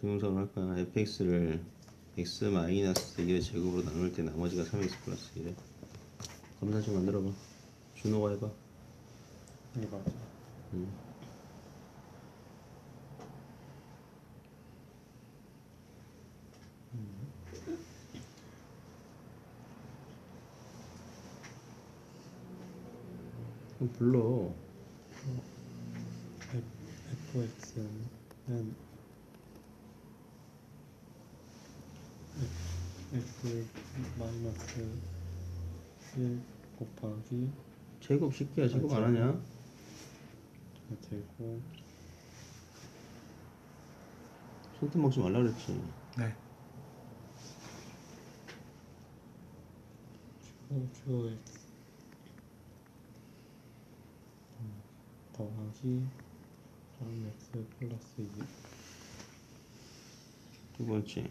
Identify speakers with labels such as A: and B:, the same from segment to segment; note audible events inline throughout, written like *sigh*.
A: 동영상을 할 거야. fx를 x 마이너스 1의 제곱으로 나눌 때 나머지가 3x 플러스 1에 검사 좀 만들어봐. 준호가 해봐.
B: 이게 맞아.
A: 그럼 불러.
B: fx는 x 마이너스 1 곱하기
A: 제곱 쉽게 제곱 안 하냐?
B: 제곱
A: 손톱 먹지 말라 그랬지.
C: 네.
B: q x 음, 더하기 3x 플러스 2
A: 두 번째.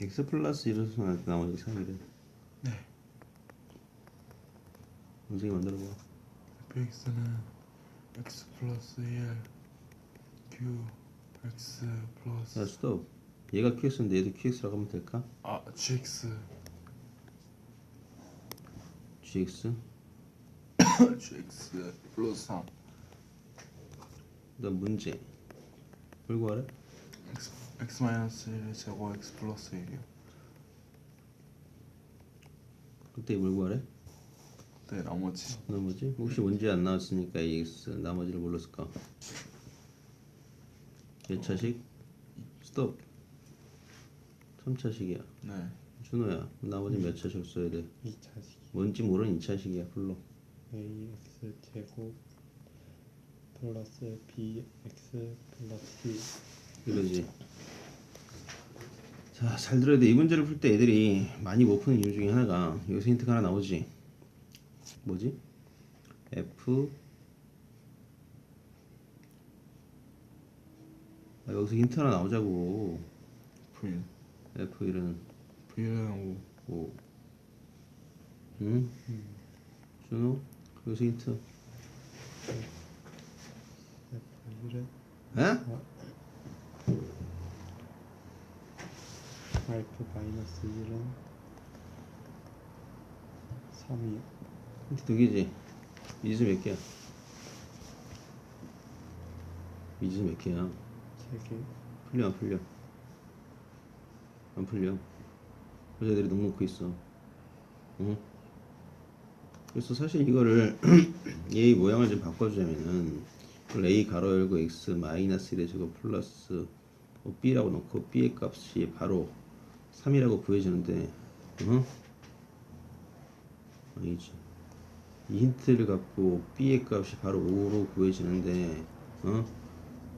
A: X 플러스 1에서 나올 때 나머지 3이래.
C: 네.
A: 선생님 만들어봐.
C: fx는 x 플러스 1 q x 플러스
A: 자, 스톱. 얘가 qx인데 얘도 qx라고 하면 될까?
C: 아 gx
A: gx.
C: gx 플러스 3
A: 그다음 문제. 뭘구 하래?
C: x x 마이너스 1의 제곱 x 플러스 1이요.
A: 그때 뭘 구 하래?
C: 네 나머지
A: 나머지 혹시 문제 안 나왔으니까 AX 나머지를 뭘로 쓸까? 몇 차식? 스톱 3차식이야
C: 네
A: 준호야 나머지 몇 차식 써야 돼?
B: 2차식이
A: 뭔지 모르는 2차식이야 불러
B: ax 제곱 플러스 bx 플러스
A: 이거지. 자 잘 들어야 돼. 이 문제를 풀 때 애들이 많이 못 푸는 이유 중에 하나가 여기서 힌트가 하나 나오지. 뭐지? F. 아, 여기서 힌트 하나 나오자고.
C: V
A: F1은
C: v는 5
A: 5 응? 준호? 여기서 힌트.
B: F1은
A: 에?
B: 알프 마이너스 1은 3이
A: 힌트 두 개지 미지수 몇 개야? 미지수 몇 개야?
B: 3개
A: 풀려 안 풀려? 안 풀려 애들이 넉 놓고 있어 응? 그래서 사실 이거를 *clears throat* 얘의 모양을 좀 바꿔주자면은 a 가로 열고 x 마이너스 1의 제곱 플러스 뭐 b라고 놓고 b의 값이 바로 3이라고 구해지는데 응? 아니지 이 힌트를 갖고 b의 값이 바로 5로 구해지는데 어?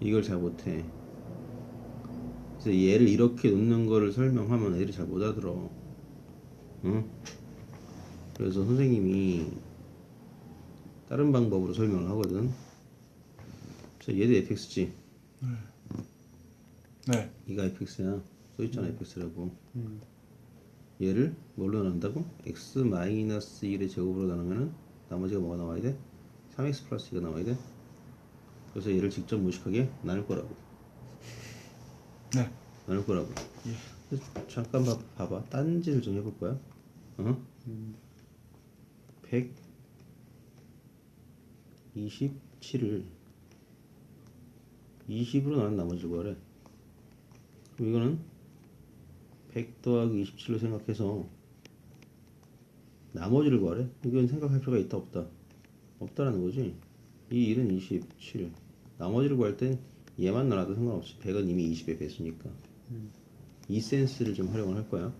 A: 이걸 잘 못해 그래서 얘를 이렇게 놓는 거를 설명하면 애들이 잘 못 알아들어. 응? 그래서 선생님이 다른 방법으로 설명을 하거든. 자, 얘도 fx지.
C: 네
A: 이가 fx야. 써있잖아, fx라고.
B: 음,
A: 얘를 뭘로 나눈다고? x 마이너스 1의 제곱으로 나누면은 나머지가 뭐가 나와야 돼? 3x 플러스 2가 나와야 돼. 그래서 얘를 직접 무식하게 나눌 거라고.
C: 네.
A: 나눌 거라고. 그래서 잠깐 봐, 봐봐. 딴지를 좀 해볼 거야. 어?
B: 음,
A: 127을 20으로 나눈 나머지를 구하래. 그럼 이거는 100 더하기 27로 생각해서 나머지를 구하래. 이건 생각할 필요가 있다 없다. 없다라는 거지. 이 1은 27. 나머지를 구할 땐 얘만 나눠도 상관없이 100은 이미 20의 배수니까. 이 센스를 좀 활용을 할 거야.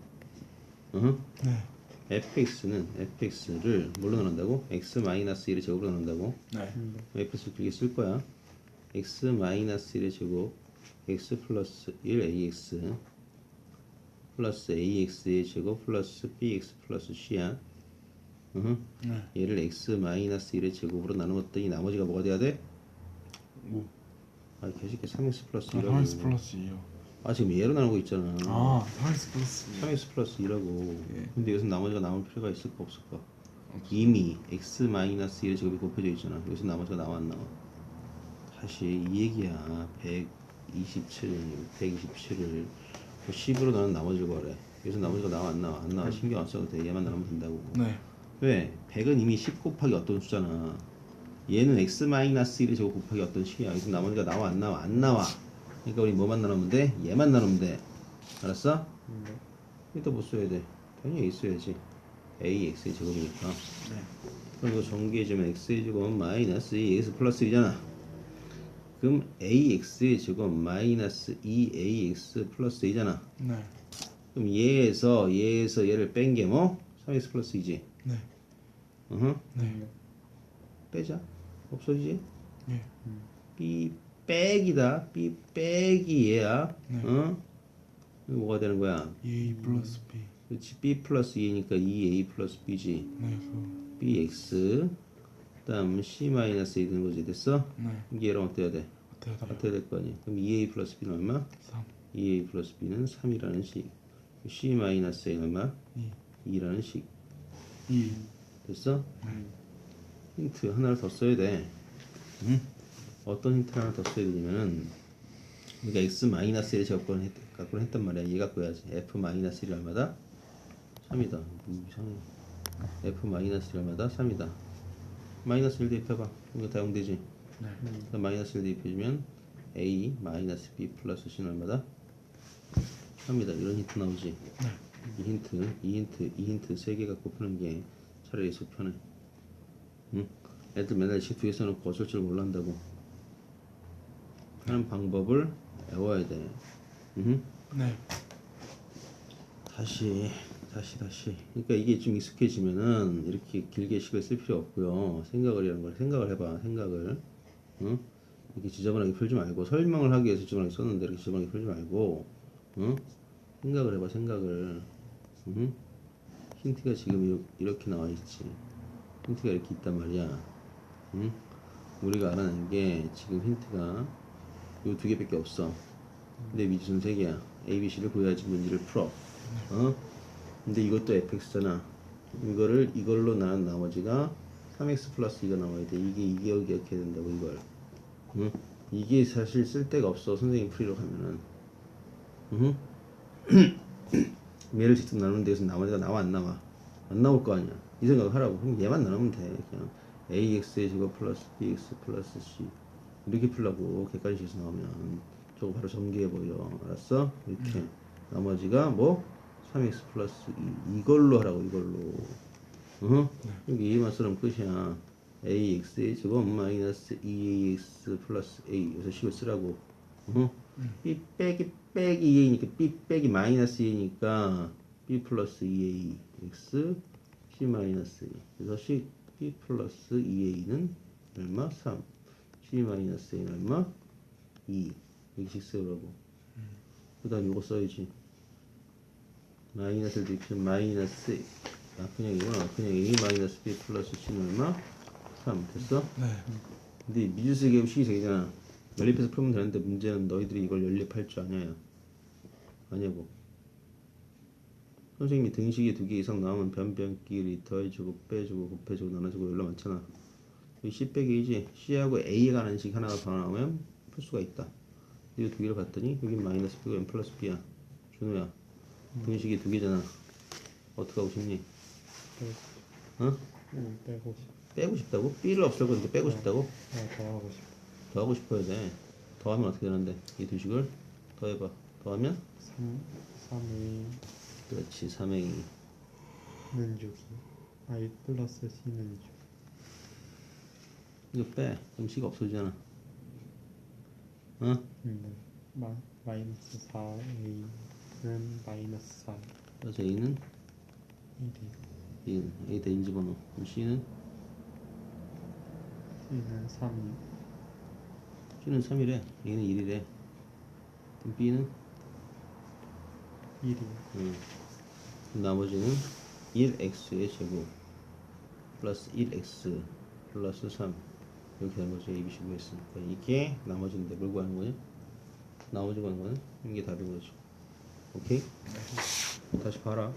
C: 네.
A: fx는 fx를 뭘로 나눈다고? x 마이너스 1의 제곱으로 나눈다고?
C: 네.
A: fx를 길게 쓸 거야. x 마이너스 1의 제곱 x 플러스 1 ax 플러스 ax의 제곱 플러스 bx 플러스 c야.
C: 네.
A: 얘를 x 마이너스 1의 제곱으로 나누었더니 나머지가 뭐가 돼야 돼?
C: 5
A: 아 개새끼 3x 플러스
C: 아
A: 2라고
C: 3x 플러스 2요.
A: 아 지금 얘로 나누고 있잖아.
C: 아 3x 플러스 2
A: 3x 플러스 2라고.
C: 예.
A: 근데 여기서 나머지가 남을 필요가 있을까 없을까 이미 x 마이너스 1의 제곱이 곱해져 있잖아. 여기서 나머지가 나와 다시 이 얘기야. 100 127, 127을 10으로 나는 나머지를 거래. 그래서 나머지가 나와 안 나와 안 나와 신경 안 써도 돼. 얘만 나오면 된다고.
C: 네.
A: 왜? 100은 이미 10 곱하기 어떤 수잖아. 얘는 x 마이너스 1의 제곱 곱하기 어떤 식이야. 그래서 나머지가 나와 안 나와 안 나와. 그러니까 우리 뭐만 나누면 돼? 얘만 나누면 돼. 알았어?
B: 네.
A: 이따 뭐 써야 돼? 당연히 a 써야지. a x의 제곱이니까.
C: 네.
A: 그럼 이거 전개해주면 x의 제곱은 마이너스 2x 플러스 1이잖아. 그럼 ax의 제곱 마이너스 2ax 플러스 2잖아.
C: 네.
A: 그럼 얘에서 얘에서 얘를 뺀 게 뭐? 3x 플러스 2지.
C: 네.
A: 어허.
C: 네.
A: 빼자. 없어지지?
C: 예.
A: b 빼기다. b 빼기 얘야.
C: 네.
A: 어? 뭐가 되는 거야?
C: A 플러스 B.
A: 그렇지. b 플러스 2니까 2a 플러스 b지.
C: 네. 그.
A: bx 그 다음 c 마이너스 2 되는 거지. 됐어?
C: 네.
A: 이게 얘랑 어때야 돼?
C: 어때요? 네.
A: 같아야 될 거 아니야. 그럼 2a 플러스 b는 얼마?
C: 3.
A: 2a 플러스 b는 3이라는 식. c 마이너스 a는 얼마?
C: 2.
A: 2라는 식.
C: 2.
A: 됐어? 힌트 하나를 더 써야 돼. 응? 어떤 힌트 하나 더 써야 되냐면은 우리가 x 마이너스 1 제곱권 했, 갖고 했단 말이야. 얘 갖고 해야지. f 마이너스 1이 얼마다? 3이다. 뭐 이상해. f 마이너스 1이 얼마다? 3이다. 마이너스 1 대입해봐. 이거 다 용되지?
C: 네.
A: 그럼 마이너스 1 대입해주면 a 마이너스 b 플러스 c는 얼마다? 3이다. 이런 힌트 나오지? 이 힌트, 이 힌트, 이 힌트 세 개 갖고 푸는 게 차라리 속 편해. 응? 애들 맨날 식 뒤에 써놓고 어쩔 줄 몰란다고. 하는 방법을 외워야 돼. 응?
C: 네.
A: 다시, 다시, 다시. 그러니까 이게 좀 익숙해지면은 이렇게 길게 식을 쓸 필요 없고요. 생각을 이런 걸 생각을 해봐. 생각을. 응? 이렇게 지저분하게 풀지 말고 설명을 하기 위해서 지저분하게 썼는데 이렇게 지저분하게 풀지 말고, 응? 생각을 해봐. 생각을. 응? 힌트가 지금 이렇- 이렇게 나와 있지. 힌트가 이렇게 있단 말이야. 응? 우리가 알아낸 게 지금 힌트가 요 두 개밖에 없어. 근데 미지수는 세 개야. A, B, C를 구해야지 문제를 풀어. 어? 근데 이것도 fx잖아. 이거를 이걸로 난 나머지가 3x 플러스 2가 나와야 돼. 이게 이게 여기 이렇게 된다고 이걸. 응? 이게 사실 쓸 데가 없어. 선생님 풀이로 가면은. 응? *coughs* 얘를 직접 나누는 데에서 나머지가 나와 안 나와? 안 나올 거 아니야. 이 생각을 하라고. 그럼 얘만 나누면 돼. 그냥 ax의 제곱 플러스 bx 플러스 c 이렇게 풀라고 객관식에서 나오면 저거 바로 전개해 보여. 알았어? 이렇게 나머지가 뭐 3x 플러스 2 이걸로 하라고 이걸로. 어? 여기 얘만 쓰면 끝이야. ax의 제곱 마이너스 2ax 플러스 a 여기서 식을 쓰라고. 어? b 빼기 빼기 2a니까 b 빼기 마이너스 2니까 b 플러스 2a x c 마이너스 2 그래서 c b 플러스 2a는 얼마? 3 c 마이너스 a는 얼마? 2 여기씩 세우라고 그 다음 이거 써야지 마이너스를 대입하면 마이너스 아 그냥 a 마이너스 b 플러스 c는 얼마? 3 됐어?
C: 네.
A: 근데 미주수 계급 식이세계잖아. 연립해서 풀면 되는데 문제는 너희들이 이걸 연립할 줄 아냐야. 아냐고. 선생님이 등식이 두 개 이상 나오면 변변끼리 더해주고 빼주고 곱해주고 나눠주고 연락 많잖아. 여기 C 빼기 A지. C하고 A에 관한 식 하나가 더 나오면 풀 수가 있다. 이거 두 개를 봤더니 여기 마이너스 B고 M 플러스 B야. 준호야 등식이 두 개잖아 어떻게 하고 싶니? 어?
B: 응, 빼고 싶.
A: 빼고 싶다고? B를 없애고 있는데 빼고 싶다고?
B: 아, 더 하고 싶어.
A: 더 하고 싶어야 돼. 더 하면 어떻게 되는데? 이 두 식을 더해봐. 더하면?
B: 3, 3의
A: 그렇지. 3a.
B: 는 6이. i 플러스 c는 6.
A: 이거 빼. 그럼 식 없어지잖아. 어?
B: 네. 마, 마이너스 4a는 마이너스 4.
A: 그래서 a는
B: 1이.
A: 2는 a 대인 집어넣어. 그럼 c는?
B: c는 3이.
A: c는 3이래. a는 1이래. 그럼 b는?
B: 1이.
A: 응. 그럼 나머지는 1x의 제곱 플러스 1x 플러스 3 이렇게 되는 거죠. a, b, c 구했으니까 이게 나머지인데 뭘 구하는 거냐? 나머지 구하는 거는 이게 답인 거죠. 오케이? 다시 봐라.